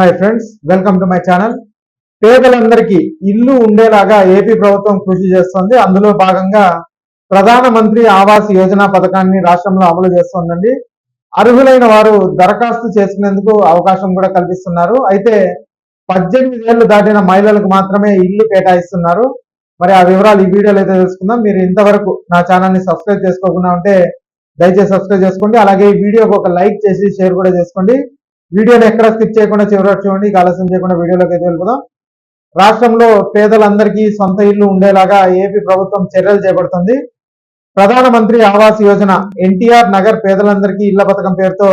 Hi friends welcome to my channel పేదలందరికీ ఇల్లు ఉండేలాగా ఏపీ ప్రభుత్వం కృషి చేస్తోంది. అందులో భాగంగా ప్రధానమంత్రి ఆవాస్ యోజన పథకాన్ని రాష్ట్రంలో అమలు చేస్తోందండి. అర్హులైన వారు దరఖాస్తు చేసుకునేందుకు అవకాశం కూడా కల్పిస్తున్నారు. అయితే పద్దెనిమిది ఏళ్ళు దాటిన మహిళలకు మాత్రమే ఇల్లు కేటాయిస్తున్నారు. మరి ఆ వివరాలు ఈ వీడియోలో అయితే తెలుసుకుందాం. మీరు ఇంతవరకు నా ఛానల్ని సబ్స్క్రైబ్ చేసుకోకుండా ఉంటే దయచేసి సబ్స్క్రైబ్ చేసుకోండి. అలాగే ఈ వీడియోకి ఒక లైక్ చేసి షేర్ కూడా చేసుకోండి. వీడియోని ఎక్కడ స్కిప్ చేయకుండా చివరి చూడండి ఇక ఆలస్యం చేయకుండా వీడియోలోకి అయితే వెళ్ళిపోదాం. రాష్ట్రంలో పేదలందరికీ సొంత ఇల్లు ఉండేలాగా ఏపీ ప్రభుత్వం చర్యలు చేపడుతుంది. ప్రధానమంత్రి ఆవాస్ యోజన ఎన్టీఆర్ నగర్ పేదలందరికీ ఇళ్ళ పథకం పేరుతో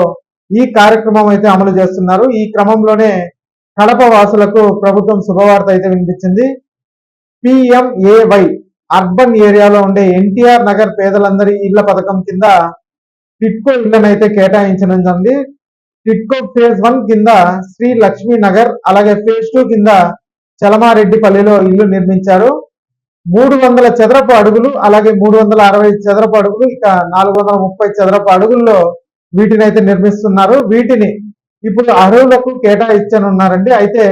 ఈ కార్యక్రమం అయితే అమలు చేస్తున్నారు. ఈ క్రమంలోనే కడప వాసులకు ప్రభుత్వం శుభవార్త అయితే వినిపించింది. పిఎంఏవై అర్బన్ ఏరియాలో ఉండే ఎన్టీఆర్ నగర్ పేదలందరి ఇళ్ళ పథకం కింద టిట్కో ఇళ్ళను అయితే కేటాయించనుంది టిట్కో ఫేజ్ వన్ కింద శ్రీ లక్ష్మీ నగర్ అలాగే ఫేజ్ టూ కింద చలమారెడ్డిపల్లిలో ఇల్లు నిర్మించారు. మూడు వందల చదరపు అడుగులు అలాగే మూడు వందల అరవై చదరపు అడుగులు ఇక నాలుగు వందల ముప్పై చదరపు అడుగుల్లో వీటిని అయితే నిర్మిస్తున్నారు. వీటిని ఇప్పుడు అర్హులకు కేటాయించనున్నారండి. అయితే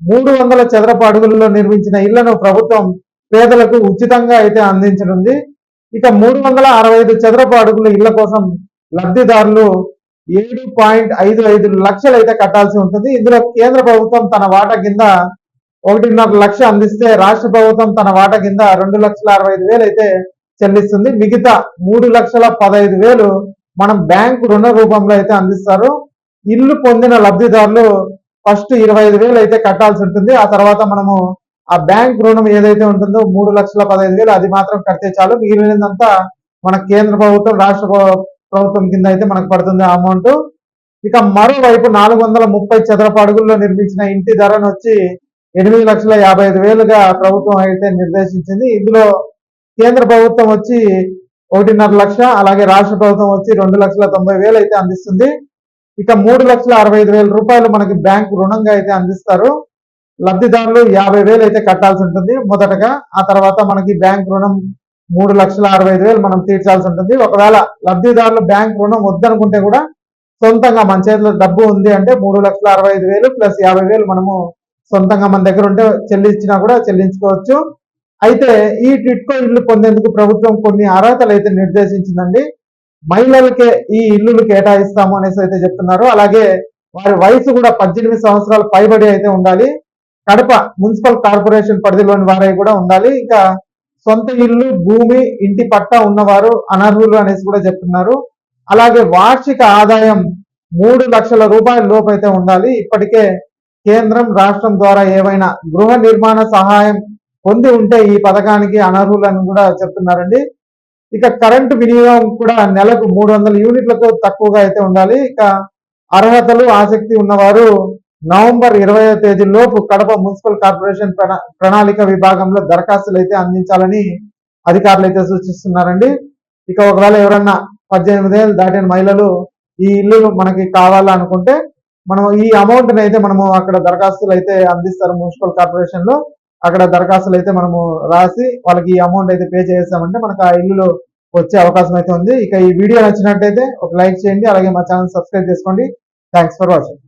మూడు వందల చదరపు అడుగుల్లో నిర్మించిన ఇళ్ళను ప్రభుత్వం పేదలకు ఉచితంగా అయితే అందించనుంది. ఇక మూడు వందల అరవై ఐదు చదరపు అడుగుల ఇళ్ళ కోసం లబ్ధిదారులు ఏడు పాయింట్ ఐదు ఐదు లక్షలు అయితే కట్టాల్సి ఉంటుంది. ఇందులో కేంద్ర ప్రభుత్వం తన వాటా కింద ఒకటిన్నర లక్ష అందిస్తే రాష్ట్ర ప్రభుత్వం తన వాటా కింద రెండు లక్షల అరవై ఐదు వేలు అయితే చెల్లిస్తుంది. మిగతా మూడు లక్షల పదహైదు వేలు మనం బ్యాంకు రుణ రూపంలో అయితే అందిస్తారు. ఇల్లు పొందిన లబ్ధిదారులు ఫస్ట్ ఇరవై ఐదు వేలు అయితే కట్టాల్సి ఉంటుంది. ఆ తర్వాత మనము ఆ బ్యాంక్ రుణం ఏదైతే ఉంటుందో మూడు లక్షల పదహైదు వేలు అది మాత్రం కడితే చాలు. మిగిలినదంతా మన కేంద్ర ప్రభుత్వం రాష్ట్ర ప్రభుత్వం కింద అయితే మనకు పడుతుంది ఆ అమౌంట్. ఇక మరోవైపు నాలుగు వందల ముప్పై చదరపు అడుగుల్లో నిర్మించిన ఇంటి ధరను వచ్చి ఎనిమిది లక్షల యాభై ఐదు వేలుగా ప్రభుత్వం అయితే నిర్దేశించింది. ఇందులో కేంద్ర ప్రభుత్వం వచ్చి ఒకటిన్నర లక్ష అలాగే రాష్ట్ర ప్రభుత్వం వచ్చి రెండు లక్షల తొంభై వేలు అయితే అందిస్తుంది. ఇక మూడు లక్షల అరవై ఐదు వేల రూపాయలు మనకి బ్యాంకు రుణంగా అయితే అందిస్తారు. లబ్ధిదారులు యాభై వేలు అయితే కట్టాల్సి ఉంటుంది మొదటగా. ఆ తర్వాత మనకి బ్యాంక్ రుణం మూడు లక్షల అరవై ఐదు వేలు మనం తీర్చాల్సి ఉంటుంది. ఒకవేళ లబ్ధిదారులు బ్యాంక్ రుణం వద్దనుకుంటే కూడా సొంతంగా మన చేతిలో డబ్బు ఉంది అంటే మూడు లక్షల అరవై ఐదు వేలు ప్లస్ యాభై వేలు మనము సొంతంగా మన దగ్గర ఉంటే చెల్లించినా కూడా చెల్లించుకోవచ్చు. అయితే ఈ టిట్కో ఇల్లు పొందేందుకు ప్రభుత్వం కొన్ని అర్హతలు అయితే నిర్దేశించిందండి. మహిళలకే ఈ ఇల్లులు కేటాయిస్తాము అనేసి అయితే చెప్తున్నారు. అలాగే వారి వయసు కూడా పద్దెనిమిది సంవత్సరాలు పైబడి అయితే ఉండాలి. కడప మున్సిపల్ కార్పొరేషన్ పరిధిలోని వారై కూడా ఉండాలి. ఇంకా సొంత ఇల్లు భూమి ఇంటి పట్టా ఉన్నవారు అనర్హులు అనేసి కూడా చెప్తున్నారు. అలాగే వార్షిక ఆదాయం మూడు లక్షల రూపాయల లోపైతే అయితే ఉండాలి. ఇప్పటికే కేంద్రం రాష్ట్రం ద్వారా ఏవైనా గృహ నిర్మాణ సహాయం పొంది ఉంటే ఈ పథకానికి అనర్హులు అని కూడా చెప్తున్నారండి. ఇక కరెంటు వినియోగం కూడా నెలకు మూడు వందల యూనిట్లతో తక్కువగా అయితే ఉండాలి. ఇక అర్హతలు ఆసక్తి ఉన్నవారు నవంబర్ ఇరవై తేదీ లోపు కడప మున్సిపల్ కార్పొరేషన్ ప్రణాళిక విభాగంలో దరఖాస్తులు అయితే అందించాలని అధికారులు అయితే సూచిస్తున్నారండి. ఇక ఒకవేళ ఎవరన్నా పద్దెనిమిది ఏళ్ళు దాటిన మహిళలు ఈ ఇల్లు మనకి కావాలనుకుంటే మనం ఈ అమౌంట్ అయితే మనము అక్కడ దరఖాస్తులు అయితే అందిస్తారు మున్సిపల్ కార్పొరేషన్లో అక్కడ దరఖాస్తులు అయితే మనము రాసి వాళ్ళకి ఈ అమౌంట్ అయితే పే చేసామంటే మనకు ఆ ఇల్లు వచ్చే అవకాశం అయితే ఉంది. ఇక ఈ వీడియో నచ్చినట్టయితే ఒక లైక్ చేయండి అలాగే మా ఛానల్ సబ్స్క్రైబ్ చేసుకోండి. Thanks for watching.